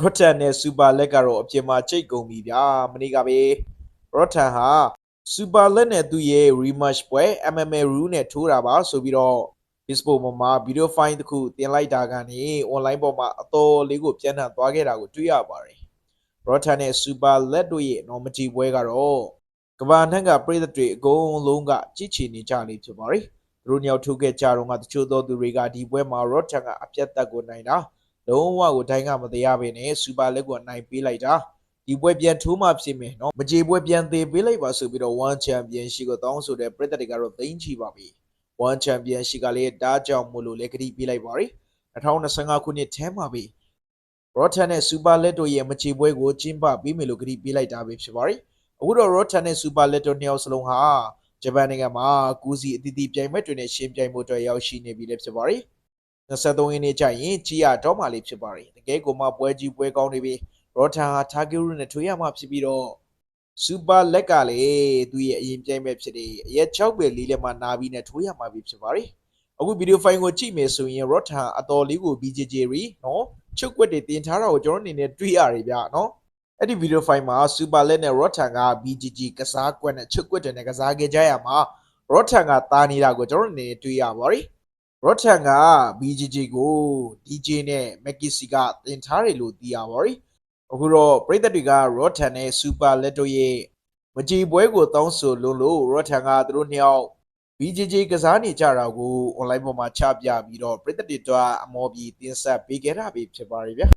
ရော့တန်နဲ့စူပါလက်ကတော့အပြင်မှာချိတ်ကုန်ပြီဗျာမနေ့ကပဲရော့တန်ဟာစူပါလက်နဲ့သူ့ရဲ့ rematch ပွဲ MMA rule နဲ့ထိုးတာပါဆိုပြီးတော့ Facebook ပေါ်မှာ video file တစ်ခုတင်လိုက်တာကနေ online ပေါ်မှာအတော်လေးကိုပြန်ထန်သွားခဲ့တာကိုတွေ့ရပါတယ်ရော့တန်နဲ့စူပါလက်တို့ရဲ့ normative ပွဲကတော့ကမ္ဘာနှံ့ကပြည်သက်တွေအကုန်လုံးကကြည့်ချင်နေကြလေဖြစ်ပါတယ်သူတို့ညောက်ထုတ်ခဲ့ကြတော့ကတချို့သောသူတွေကဒီပွဲမှာရော့တန်ကအပြတ်သက်ကိုနိုင်တာ လုံးဝကိုဒိုင်းကမတရားပဲနဲ့စူပါလက်ကိုအနိုင်ပေးလိုက်တာဒီပွဲပြန်ထိုးမှဖြစ်မယ်နော်မကြေပွဲပြန်သေးပေးလိုက်ပါဆိုပြီးတော့1 championship ကိုတောင်းဆိုတဲ့ပြည်သက်တွေကတော့သိမ်းချီပါပြီ1 championship ကလည်းဒါကြောင့်မို့လို့လည်းကတိပေးလိုက်ပါရီ2025ခုနှစ်ထဲမှာပဲ Rotten နဲ့ Super Leto ရဲ့မချေပွဲကိုကျင်းပပြီးမယ်လို့ကတိပေးလိုက်တာပဲဖြစ်ပါရီအခုတော့ Rotten နဲ့ Super Leto နှစ်ယောက်စလုံးဟာဂျပန်နိုင်ငံမှာကူးစီအသီးသီးပြိုင်ပွဲတွေနဲ့ရှင်ပြိုင်မှုတွေရောက်ရှိနေပြီလည်းဖြစ်ပါရီ 23ရက်နေ့ကျရင်ကြီးရတော့မှလေးဖြစ်ပါတယ်တကယ်ကိုမှပွဲကြီးပွဲကောင်းနေပြီရောထာဟာတာဂီရူနဲ့ထွေးရမှဖြစ်ပြီးတော့စူပါလက်ကလည်းသူ့ရဲ့အရင်ပြိုင်မဲ့ဖြစ်တယ်အရက်6ပဲလေးလက်မှနာပြီးနဲ့ထိုးရမှပြီဖြစ်ပါတယ်အခုဗီဒီယိုဖိုင်ကိုကြည့်မယ်ဆိုရင်ရောထာအတော်လေးကို BJJ ရီနော်ချုပ်ွက်တွေတင်ထားတာကိုကျွန်တော်အနေနဲ့တွေ့ရတယ်ဗျနော်အဲ့ဒီဗီဒီယိုဖိုင်မှာစူပါလက်နဲ့ရောထာက BJJ ကစားကွက်နဲ့ချုပ်ွက်တွေနဲ့ကစားခဲ့ကြရမှာရောထာကတာနေတာကိုကျွန်တော်အနေနဲ့တွေ့ရပါတယ် ရော့ထန်က BJJ ကို DJ နဲ့ Maxi ကတင်ထားတယ်လို့သိရပါရီအခုတော့ပြည်သက်တွေကရော့ထန်နဲ့ Super Leto ရဲ့မကြေပွဲကိုတောင်းဆိုလို့လို့ရော့ထန်ကသူတို့နှစ်ယောက် BJJ ကစားနေကြတာကို online ပေါ်မှာချပြပြီးတော့ပြည်သက်တွေတော့အမော်ပြီးတင်ဆက်ပေးခဲ့တာပဲဖြစ်ပါရီဗျာ